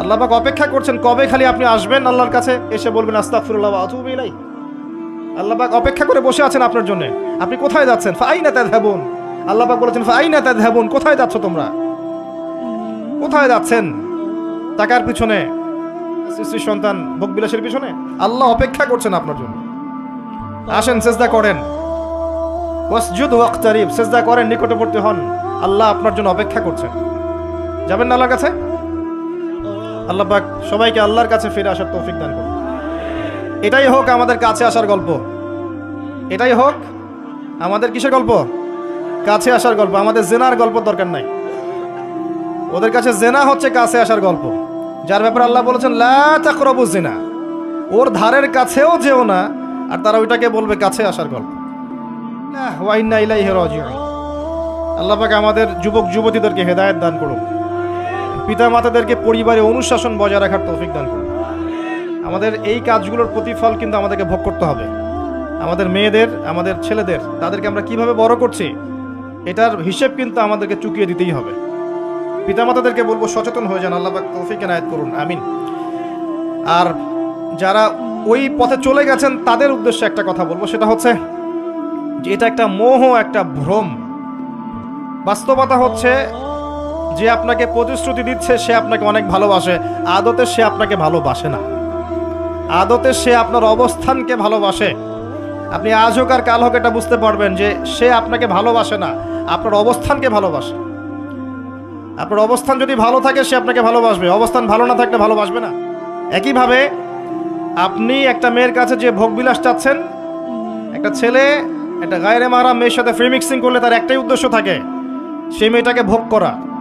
আল্লাহ পাক অপেক্ষা করছেন, কবে খালি আপনি আসবেন আল্লাহর কাছে? এসে বলবেন ইলাইহি। আল্লাহ পাক অপেক্ষা করে বসে আছেন আপনার জন্য। আপনি কোথায় যাচ্ছেন? ফাইনা তাযহাবুন। আল্লাহ পাক বলেছেন, ফাইনা তাযহাবুন, কোথায় যাচ্ছ তোমরা? কোথায় যাচ্ছেন? টাকার পিছনে? সৃষ্টির সন্তান ভোগবিলাসের পিছনে? আল্লাহ অপেক্ষা করছেন আপনার জন্য। আসেন, সেজদা করেন। ওয়াসজুদ ওয়াক্তারিব, সেজদা করেন, নিকটবর্তী হন। আল্লাহ আপনার জন্য অপেক্ষা করছেন। যাবেন না আল্লাহর কাছে? আল্লাহ পাক সবাইকে আল্লাহর কাছে ফিরে আসার তৌফিক দান করুন। এটাই হোক আমাদের কাছে আসার গল্প। এটাই হোক আমাদের কিসের গল্প? কাছে আসার গল্প। আমাদের জেনার গল্প দরকার নাই। ওদের কাছে জেনা হচ্ছে কাছে আসার গল্প। যার ব্যাপারে আল্লাহ বলেছেন, লা তাকরাবু জেনা। ওর ধারের কাছেও যেও না, আর তারা ওইটাকে বলবে কাছে আসার গল্প। রাজিউন। আল্লাহ আমাদের যুবক যুবতীদেরকে হেদায়েত দান করুন। পিতা মাতাদেরকে পরিবারে অনুশাসন বজায় রাখার তৌফিক দান করুন। আমাদের এই কাজগুলোর প্রতিফল কিন্তু আমাদেরকে ভোগ করতে হবে। আমাদের মেয়েদের, আমাদের ছেলেদের, তাদেরকে আমরা কীভাবে বড় করছি, এটার হিসেব কিন্তু আমাদেরকে চুকিয়ে দিতেই হবে। পিতামাতাদেরকে বলব, সচেতন হয়ে যান, আল্লাহ তৌফিক এনায়েত করুন, আমিন। আর যারা ওই পথে চলে গেছেন, তাদের উদ্দেশ্যে একটা কথা বলব, সেটা হচ্ছে যে এটা একটা মোহ, একটা ভ্রম। বাস্তবতা হচ্ছে যে আপনাকে প্রতিশ্রুতি দিচ্ছে, সে আপনাকে অনেক ভালোবাসে। আদতে সে আপনাকে ভালোবাসে না। আদতে সে আপনার অবস্থানকে ভালোবাসে। আপনি আজ হোক আর কাল হোক এটা বুঝতে পারবেন যে সে আপনাকে ভালোবাসে না, আপনার অবস্থানকে ভালোবাসে। আপনার অবস্থান যদি ভালো থাকে, সে আপনাকে ভালোবাসবে। অবস্থান ভালো না থাকলে ভালোবাসবে না। একইভাবে আপনি একটা মেয়ের কাছে যে ভোগবিলাস চাচ্ছেন, একটা ছেলে, একটা গায়ের মারা মেয়ের সাথে ফ্রি মিক্সিং করলে তার একটাই উদ্দেশ্য থাকে, সেই মেয়েটাকে ভোগ করা।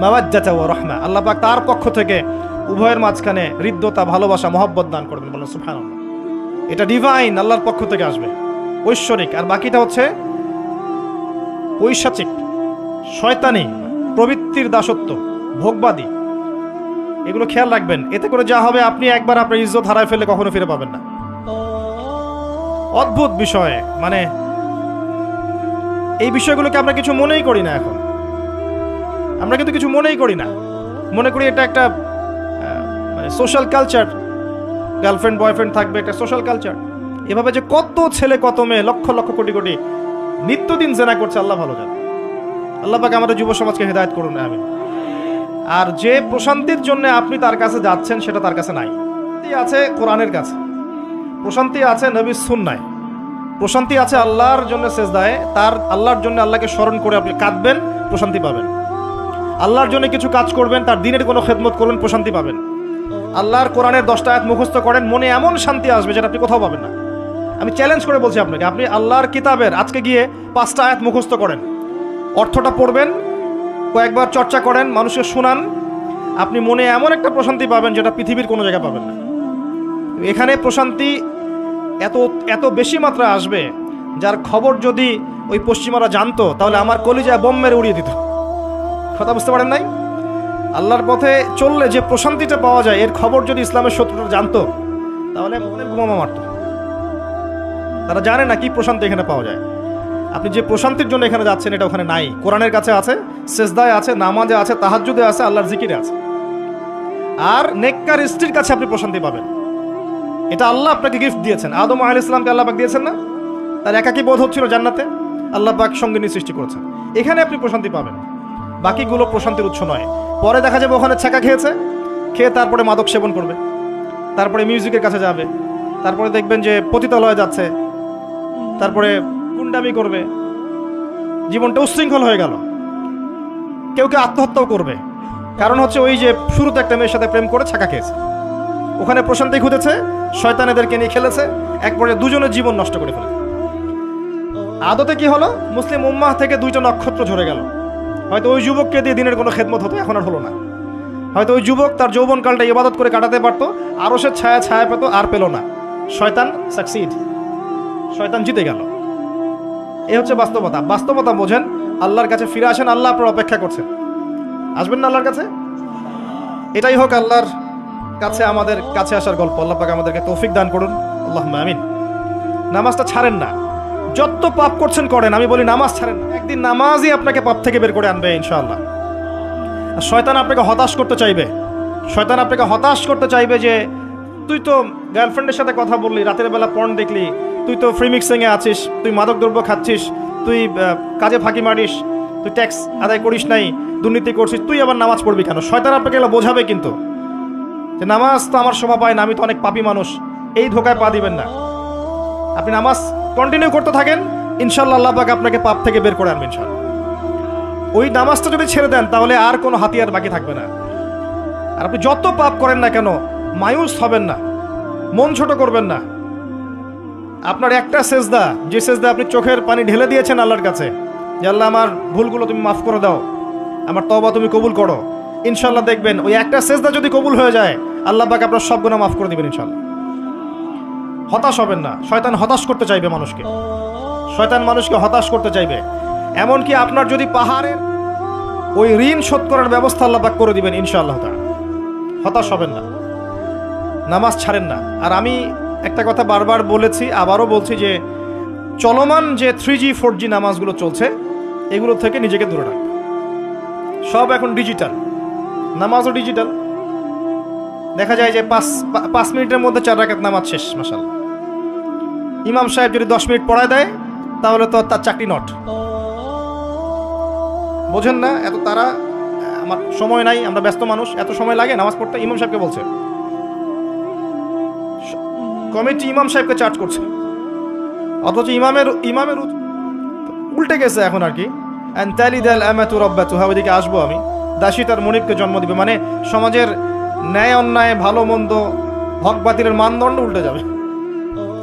মাওয়াজ্জাতা ওয়া রাহমা। আল্লাহ পাক তার পক্ষ থেকে উভয়ের মাঝখানে হৃদ্যতা, ভালোবাসা, মহব্বত দান করবেন বলেন সুবহানাল্লাহ। এটা ডিভাইন আল্লাহর পক্ষ থেকে আসবে। ঐশ্বরিক। আর বাকিটা হচ্ছে ঐশাচিক শয়তানি, প্রবৃত্তির দাসত্ব, ভোগবাদী। এগুলো খেয়াল রাখবেন। এতে করে যা হবে, আপনি একবার আপনার ইজ্জত হারায় ফেললে কখনো ফিরে পাবেন না। অদ্ভুত বিষয়। মানে এই বিষয়গুলোকে আমরা কিছু মনেই করি না এখন। আমরা কিন্তু কিছু মনেই করি না। মনে করি এটা একটা মানে সোশ্যাল কালচার গার্লফ্রেন্ড বয়ফ্রেন্ড থাকবে একটা সোশ্যাল কালচার এভাবে যে কত ছেলে, কত মেয়ে, লক্ষ লক্ষ কোটি কোটি নিত্যদিন জেনা করছে, আল্লাহ ভালো জানে। আল্লাহ পাকে আমাদের যুব সমাজকে হেদায়ত করুন আমি আর যে প্রশান্তির জন্য আপনি তার কাছে যাচ্ছেন, সেটা তার কাছে নাই। আছে কোরআনের কাছে। প্রশান্তি আছে নবীর সুন্নায়। প্রশান্তি আছে আল্লাহর জন্য সেজদায়। তার আল্লাহর জন্য আল্লাহকে স্মরণ করে আপনি কাঁদবেন, প্রশান্তি পাবেন। আল্লাহর জন্য কিছু কাজ করবেন, তার দিনের কোনো খেদমত করবেন, প্রশান্তি পাবেন। আল্লাহর কোরআনের দশটা আয়াত মুখস্থ করেন, মনে এমন শান্তি আসবে যেটা আপনি কোথাও পাবেন না। আমি চ্যালেঞ্জ করে বলছি আপনাকে, আপনি আল্লাহর কিতাবের আজকে গিয়ে পাঁচটা আয়াত মুখস্থ করেন। অর্থটা পড়বেন, কয়েকবার চর্চা করেন, মানুষকে শোনান। আপনি মনে এমন একটা প্রশান্তি পাবেন যেটা পৃথিবীর কোনো জায়গায় পাবেন না। এখানে প্রশান্তি এত এত বেশি মাত্রা আসবে, যার খবর যদি ওই পশ্চিমারা জানতো, তাহলে আমার কলিজায় বোম মেরে উড়িয়ে দিত। কথা বুঝতে পারেন নাই? আল্লাহর পথে চললে যে প্রশান্তিটা পাওয়া যায়, এর খবর যদি ইসলামের শত্রুরা জানতো, তাহলে মনে মারত। তারা জানে না কি প্রশান্তি এখানে পাওয়া যায়। আপনি যে প্রশান্তির জন্য এখানে যাচ্ছেন, এটা ওখানে নাই। কোরআনের কাছে আছে, সেজদায় আছে, নামাজে আছে, তাহাজ্জুদে আছে, আল্লাহর জিকিরে আছে। আর নেককার স্ত্রীর কাছে আপনি প্রশান্তি পাবেন। এটা আল্লাহ আপনাকে গিফট দিয়েছেন। আদম আহ ইসলামকে আল্লাহ পাক দিয়েছেন না? তার একাকি বোধ হচ্ছিল জান্নাতে। আল্লাহ পাক সঙ্গিনী সৃষ্টি করেছেন। এখানে আপনি প্রশান্তি পাবেন। বাকিগুলো প্রশান্তির উৎস নয়। পরে দেখা যাবে ওখানে ছাকা খেয়েছে। খেয়ে তারপরে মাদক সেবন করবে। তারপরে মিউজিকের কাছে যাবে। তারপরে দেখবেন যে পতিতালয়ে যাচ্ছে। তারপরে গুন্ডামি করবে। জীবনটা উশৃঙ্খল হয়ে গেল। কেউ কেউ আত্মহত্যাও করবে। কারণ হচ্ছে ওই যে শুরুতে একটা মেয়ের সাথে প্রেম করে ছাকা খেয়েছে। ওখানে প্রশান্তি খুঁজেছে শয়তান এদেরকে নিয়ে খেলেছে, এক দুজনের জীবন নষ্ট করে ফেলে আদতে কি হলো? মুসলিম উম্মাহ থেকে দুইটা নক্ষত্র ঝরে গেল। হয়তো ওই যুবককে দিয়ে দিনের কোনো খেদমত হতো, এখন আর হলো না। হয়তো ওই যুবক তার যৌবনকালটা ইবাদত করে কাটাতে পারতো, আরও সে ছায়া ছায়া পেত, আর পেল না। শয়তান সাকসিড শয়তান জিতে গেল। এ হচ্ছে বাস্তবতা। বাস্তবতা বোঝেন, আল্লাহর কাছে ফিরে আসেন, আল্লাহ আপনার অপেক্ষা করছেন। আসবেন না আল্লাহর কাছে? এটাই হোক আল্লাহর কাছে আমাদের কাছে আসার গল্প। আল্লাহ পাক আমাদেরকে তৌফিক দান করুন। আল্লাহ আমিন। নামাজটা ছাড়েন না। যত পাপ করছেন করেন, আমি বলি নামাজ ছাড়েন। একদিন নামাজই আপনাকে পাপ থেকে বের করে আনবে, ইনশাআল্লাহ। আর শয়তান আপনাকে হতাশ করতে চাইবে। শয়তান আপনাকে হতাশ করতে চাইবে যে, তুই তো গার্লফ্রেন্ডের সাথে কথা বললি, রাতের বেলা পর্ন দেখলি, তুই তো ফ্রি মিক্সিংয়ে আছিস, তুই মাদক দ্রব্য খাচ্ছিস, তুই কাজে ফাঁকি মারিস, তুই ট্যাক্স আদায় করিস নাই, দুর্নীতি করছিস, তুই আবার নামাজ পড়বি কেন? শয়তান আপনাকে এগুলো বোঝাবে কিন্তু। যে নামাজ তো আমার শোভা পায় না, আমি তো অনেক পাপী মানুষ, এই ধোকায় পা দিবেন না। আপনি নামাজ কন্টিনিউ করতে থাকেন, ইনশাল্লাহ আল্লাহ পাক আপনাকে পাপ থেকে বের করে আনবেন ইনশাল্লাহ। ওই নামাজটা যদি ছেড়ে দেন, তাহলে আর কোনো হাতিয়ার বাকি থাকবে না। আর আপনি যত পাপ করেন না কেন, মায়ুস হবেন না, মন ছোট করবেন না। আপনার একটা সেজদা, যে সেজদা আপনি চোখের পানি ঢেলে দিয়েছেন আল্লাহর কাছে, যে আল্লাহ আমার ভুলগুলো তুমি মাফ করে দাও, আমার তবা তুমি কবুল করো। ইনশাল্লাহ দেখবেন, ওই একটা সেজদা যদি কবুল হয়ে যায়, আল্লাহ পাক আপনার সব গুণা মাফ করে দিবেন ইনশাল্লাহ। হতাশ হবেন না। শয়তান হতাশ করতে চাইবে মানুষকে। শয়তান মানুষকে হতাশ করতে চাইবে। এমনকি আপনার যদি পাহাড়ের ওই ঋণ শোধ করার ব্যবস্থা আল্লাহ পাক করে দিবেন ইনশাআল্লাহ তাআলা। হতাশ হবেন না। নামাজ ছাড়েন না। আর আমি একটা কথা বারবার বলেছি, আবারও বলছি যে চলমান যে থ্রি জি ফোর জি নামাজগুলো চলছে, এগুলো থেকে নিজেকে দূরে রাখবে সব এখন ডিজিটাল নামাজও ডিজিটাল দেখা যায় যে পাঁচ পাঁচ মিনিটের মধ্যে চার রাকাত নামাজ শেষ মাসাল ইমাম সাহেব যদি দশ মিনিট পড়ায় দেয়, তাহলে তো তার চাকরি নট। বোঝেন না, এত তারা আমার সময় নাই, আমরা ব্যস্ত মানুষ, এত সময় লাগে, নামাজ পড়তে ইমাম সাহেবকে বলছে। কমিটি ইমাম সাহেবকে চার্জ করছে। অথচ ইমামের ইমামের উল্টে গেছে এখন আর কি। হ্যাঁ ওইদিকে আসব আমি। দাসী তার মনিবকে জন্ম দিবে মানে সমাজের ন্যায় অন্যায় ভালো মন্দ হক বাতিলের মানদণ্ড উল্টে যাবে।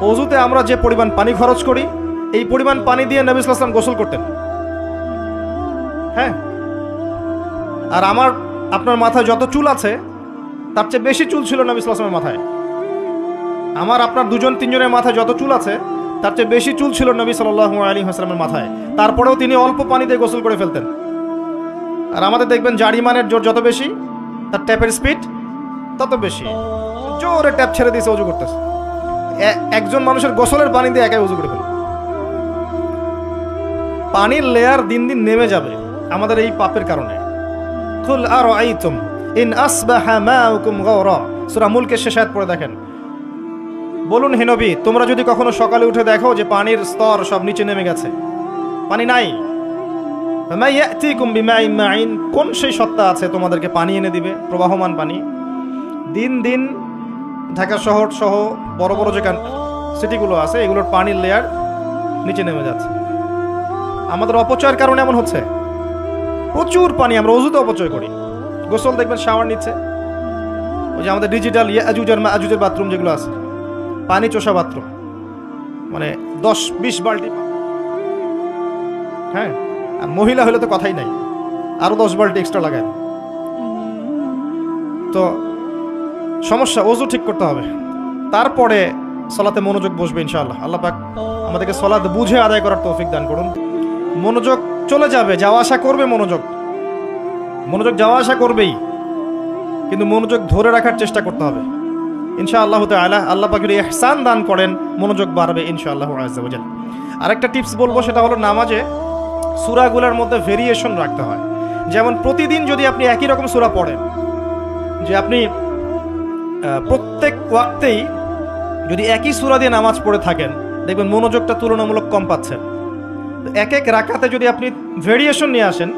অজুতে আমরা যে পরিমাণ পানি খরচ করি, এই পরিমাণ পানি দিয়ে নবী গোসল করতেন। হ্যাঁ? আর আমার, আপনার মাথায় যত চুল আছে, তার চেয়ে বেশি চুল ছিল নবী মাথায়। আমার, আপনার দুজন, তিনজনের মাথায় যত চুল আছে, তার চেয়ে বেশি চুল ছিল নবী সাল্লাল্লাহু আলাইহি ওয়াসাল্লামের মাথায়। তারপরেও তিনি অল্প পানি দিয়ে গোসল করে ফেলতেন। আর আমাদের দেখবেন জারিমানের জোর যত বেশি, তার ট্যাপের স্পিড তত বেশি। জোরে ট্যাপ ছেড়ে দিয়েছে উজু করতেছে। একজন মানুষের গোসলের পানি দিয়ে একাই উজু করে ফেলে। পানির লেয়ার দিন দিন নেমে যাবে আমাদের এই পাপের কারণে। কুল আর আইতুম ইন আসবাহা মাউকুম গাওরা। সূরা মুলকের শেষ আয়াত পড়ে দেখেন। বলুন, হে নবী, তোমরা যদি কখনো সকালে উঠে দেখো যে পানির স্তর সব নিচে নেমে গেছে। পানি নাই। কোন সেই সত্তা আছে তোমাদেরকে পানি এনে দিবে? প্রবাহমান পানি। দিন দিন ঢাকা শহর সহ বড় বড় যেখান সিটিগুলো আছে, এগুলোর পানির লেয়ার নিচে নেমে যাচ্ছে। আমাদের অপচয়ের কারণে এমন হচ্ছে, প্রচুর পানি আমরা অজুতে অপচয় করি। গোসল দেখবেন শাওয়ার নিচ্ছে। ওই যে আমাদের ডিজিটাল আজুজের আজুজের বাথরুম যেগুলো আছে, পানি চোষা বাথরুম মানে দশ, বিশ বালতি হ্যাঁ আর মহিলা হলে তো কথাই নাই আরও দশ বালতি এক্সট্রা লাগায় তো সমস্যা অজু ঠিক করতে হবে। তারপরে সলাতে মনোযোগ বসবে ইনশাআল্লাহ। আল্লাহ পাক আমাদেরকে সলাত বুঝে আদায় করার তৌফিক দান করুন। মনোযোগ চলে যাবে, যাওয়া আসা করবে মনোযোগ। মনোযোগ যাওয়া আসা করবেই, কিন্তু মনোযোগ ধরে রাখার চেষ্টা করতে হবে। ইনশা আল্লাহ তালা আল্লাহ পাখির এহসান দান করেন, মনোযোগ বাড়বে ইনশা আল্লাহ আজাল আরেকটা টিপস বলব, সেটা হলো নামাজে সুরাগুলোর মধ্যে ভেরিয়েশন রাখতে হয়। যেমন প্রতিদিন যদি আপনি একই রকম সুরা পড়েন, যে আপনি প্রত্যেক ওয়াক্তেই যদি একই সুরা দিয়ে নামাজ পড়ে থাকেন, দেখবেন মনোযোগটা তুলনামূলক কম পাচ্ছেন। এক এক রাকাতে যদি আপনি ভেরিয়েশন নিয়ে আসেন,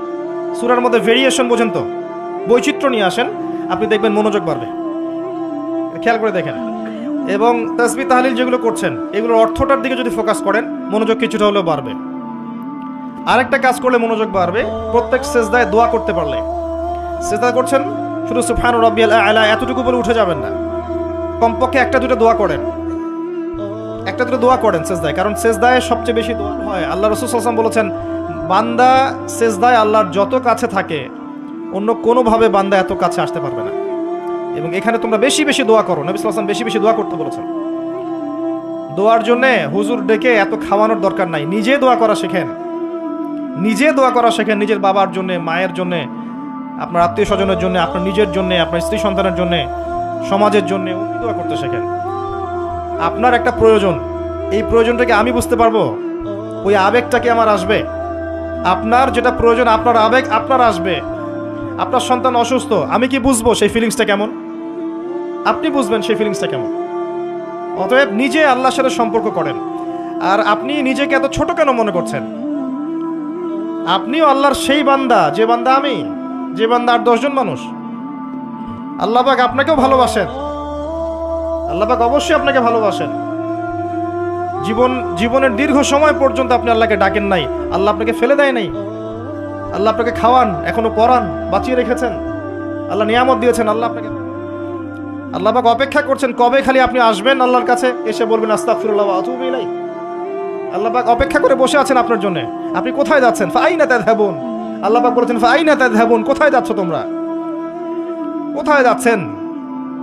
সুরার মধ্যে ভেরিয়েশন বোঝেন তো, বৈচিত্র্য নিয়ে আসেন, আপনি দেখবেন মনোযোগ বাড়বে। খেয়াল করে দেখেন। এবং তসবি তাহলিল যেগুলো করছেন, এগুলোর অর্থটার দিকে যদি ফোকাস করেন, মনোযোগ কিছুটা হলেও বাড়বে। আরেকটা কাজ করলে মনোযোগ বাড়বে, প্রত্যেক সেজদায় দোয়া করতে পারলে। সেজদা করছেন? শুধু সুফান রব্বিয়াল আলা, এতটুকু বলে উঠে যাবেন না। কমপক্ষে একটা দুটো দোয়া করেন। একটা দুটো দোয়া করেন সেজদায়, কারণ সেজদায় সবচেয়ে বেশি দোয়া হয়। আল্লাহ রসুল সাল্লাম বলেছেন, বান্দা সেজদায় আল্লাহর যত কাছে থাকে, অন্য কোনোভাবে বান্দা এত কাছে আসতে পারবে না। এবং এখানে তোমরা বেশি বেশি দোয়া করো। নবী সাল্লাম বেশি বেশি দোয়া করতে বলেছেন। দোয়ার জন্যে হুজুর ডেকে এত খাওয়ানোর দরকার নাই। নিজে দোয়া করা শেখেন। নিজে দোয়া করা শেখেন নিজের বাবার জন্য, মায়ের জন্য। আপনার আত্মীয় স্বজনের জন্য, আপনার নিজের জন্য, আপনার স্ত্রী সন্তানের জন্য, সমাজের জন্য দোয়া করতে শেখেন। আপনার একটা প্রয়োজন, এই প্রয়োজনটাকে আমি বুঝতে পারব, ওই আবেগটা কি আমার আসবে। আপনার যেটা প্রয়োজন, আপনার আবেগ আপনার আসবে। আপনার সন্তান অসুস্থ, আমি কি বুঝব সেই ফিলিংসটা কেমন? আপনি বুঝবেন সেই ফিলিংসটা কেমন। অতএব নিজে আল্লাহর সাথে সম্পর্ক করেন। আর আপনি নিজেকে এত ছোট কেন মনে করছেন? আপনিও আল্লাহর সেই বান্দা, যে বান্দা আমি। যে বান্দা আর দশজন মানুষ। আল্লাহ পাক আপনাকেও ভালোবাসেন। আল্লাহ পাক অবশ্যই আপনাকে ভালোবাসেন। জীবন, জীবনের দীর্ঘ সময় পর্যন্ত আপনি আল্লাহকে ডাকেন নাই। আল্লাহ আপনাকে ফেলে দেয় নাই। আল্লাহ আপনাকে খাওয়ান, এখনও পড়ান, বাঁচিয়ে রেখেছেন। আল্লাহ নিয়ামত দিয়েছেন, আল্লাহ আপনাকে আল্লাহ পাক অপেক্ষা করছেন, কবে খালি আপনি আসবেন আল্লাহর কাছে? এসে বলবেন, আস্তাগফিরুল্লাহ ওয়া আতুবু ইলাই আল্লাহ পাক অপেক্ষা করে বসে আছেন আপনার জন্য। আপনি কোথায় যাচ্ছেন? ফাইনা তাযহাবুন। আল্লাহ পাক বলেছেন, ফাইনা তাযহাবুন কোথায় যাচ্ছ তোমরা? কোথায় যাচ্ছেন?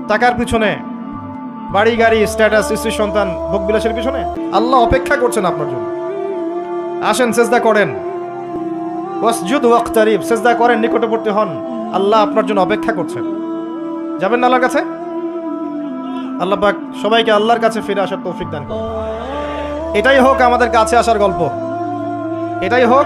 টাকার পিছনে? বাড়ি, গাড়ি স্ট্যাটাস স্ত্রী, সন্তান, ভোগ বিলাসের পিছনে? আল্লাহ অপেক্ষা করছেন আপনার জন্য। আসেন, সেজদা করেন। ওয়াসজুদ ওয়াক্তারিব, সেজদা করেন, নিকটবর্তী হন। আল্লাহ আপনার জন্য অপেক্ষা করছেন। যাবেন না আল্লাহর কাছে? আল্লাহ পাক সবাইকে আল্লাহর কাছে ফিরে আসার তৌফিক দান। এটাই হোক আমাদের কাছে আসার গল্প। এটাই হোক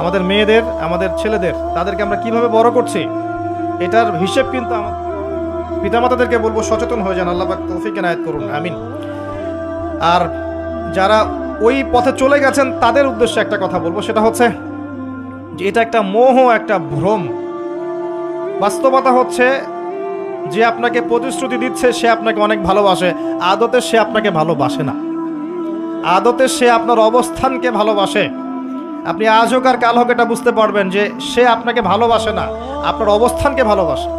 আমাদের মেয়েদের, আমাদের ছেলেদের, তাদেরকে আমরা কীভাবে বড় করছি, এটার হিসেব কিন্তু আমার পিতামাতাদেরকে বলব সচেতন হয়ে যান আল্লাহ তৌফিক এনায়েত করুন, আমিন। আর যারা ওই পথে চলে গেছেন, তাদের উদ্দেশ্যে একটা কথা বলব, সেটা হচ্ছে যে এটা একটা মোহ, একটা ভ্রম। বাস্তবতা হচ্ছে যে আপনাকে প্রতিশ্রুতি দিচ্ছে, সে আপনাকে অনেক ভালোবাসে, আদতে সে আপনাকে ভালোবাসে না। আদতে সে আপনার অবস্থানকে ভালোবাসে। আপনি আজ হোক আর কাল হোক এটা বুঝতে পারবেন যে সে আপনাকে ভালোবাসে না। আপনার অবস্থানকে ভালোবাসে।